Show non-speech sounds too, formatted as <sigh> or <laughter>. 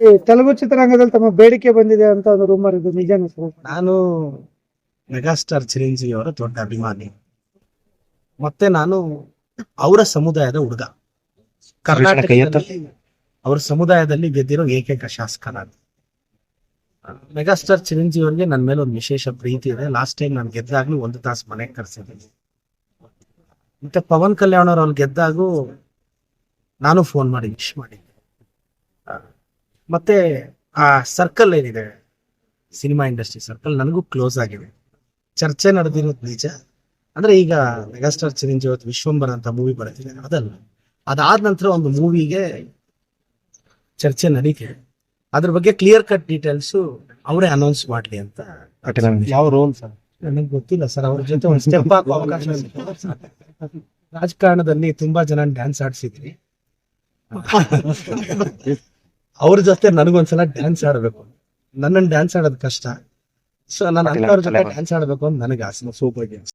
ಈ ತೆಲುಗು ಚಿತ್ರರಂಗದಲ್ಲಿ ತಮ್ಮ ಬೇಡಿಕೆ ಬಂದಿದೆ ಅಂತ ಒಂದು ರೂಮರ್ ಇದು ನಿಜ ಸರ್? ನಾನು ಮೆಗಾಸ್ಟಾರ್ ಚಿರಂಜೀವಿ ಅವರ ದೊಡ್ಡ ಅಭಿಮಾನಿ. ಮತ್ತೆ ನಾನು ಅವರ ಸಮುದಾಯದ ಹುಡುಗ. ಕರ್ನಾಟಕ ಅವರ ಸಮುದಾಯದಲ್ಲಿ ಗೆದ್ದಿರೋ ಏಕೈಕ ಶಾಸಕ ನಾನು ಮೆಗಾಸ್ಟಾರ್ ಚಿರಂಜೀವಿ ಅವರಿಗೆ ನನ್ನ ಮೇಲೆ ಒಂದು ವಿಶೇಷ ಪ್ರೀತಿ ಇದೆ. ಲಾಸ್ಟ್ ಟೈಮ್ ನಾನು ಗೆದ್ದಾಗ್ಲೂ ಒಂದು ತಾಸು ಮನೆಗೆ ಕರೆಸಿದ್ದೀನಿ. ಮತ್ತೆ ಪವನ್ ಕಲ್ಯಾಣ್ ಅವ್ರು ಅವ್ರು ಗೆದ್ದಾಗೂ ನಾನು ಫೋನ್ ಮಾಡಿ ವಿಶ್ ಆ, ಮತ್ತೆ ಆ ಸರ್ಕಲ್ ಏನಿದೆ? ಸಿನಿಮಾ ಇಂಡಸ್ಟ್ರಿ ಸರ್ಕಲ್ ನನಗೂ ಕ್ಲೋಸ್ ಆಗಿದೆ. ಚರ್ಚೆ ನಡೆದಿರೋದು ನಿಜ. ಅಂದ್ರೆ ಈಗ ಮೆಗಾಸ್ಟಾರ್ ಚಿರಂಜೀವತ್ ಅವತ್ತು ವಿಶ್ವಂಬರ ಅಂತ ಮೂವಿ ಬರುತ್ತೆ ಅದಲ್ಲ. ಅದಾದ ನಂತರ ಒಂದು ಮೂವಿಗೆ ಚರ್ಚೆ ನಡೀತಿದೆ. ಅದ್ರ ಬಗ್ಗೆ ಕ್ಲಿಯರ್ ಕಟ್ ಡೀಟೇಲ್ಸ್ ಅವರೇ ಅನೌನ್ಸ್ ಮಾಡ್ಲಿ ಅಂತ ಯಾವ ರೋಲ್ ಸರ್? ನನಗೆ ಗೊತ್ತಿಲ್ಲ ಸರ್. ಅವ್ರ ಜೊತೆ ಒಂದು ಸ್ಟೆಪ್ ಹಾಕೋ ಅವಕಾಶ. ರಾಜಕಾರಣದಲ್ಲಿ ತುಂಬಾ ಜನ ಡ್ಯಾನ್ಸ್ ಆಡ್ಸಿದ್ವಿ <laughs> ಅವ್ರ ಜೊತೆ ನನಗೊಂದ್ಸಲ ಡ್ಯಾನ್ಸ್ ಆಡ್ಬೇಕು. ನನ್ನನ್ನು ಡ್ಯಾನ್ಸ್ ಆಡೋದು ಕಷ್ಟ. ಸೊ ನಾನು ಅಂತವ್ರ ಜೊತೆ ಡ್ಯಾನ್ಸ್ ಆಡ್ಬೇಕು ಅಂತ ನನಗೆ ಆಸೆ ಸೂಪರ್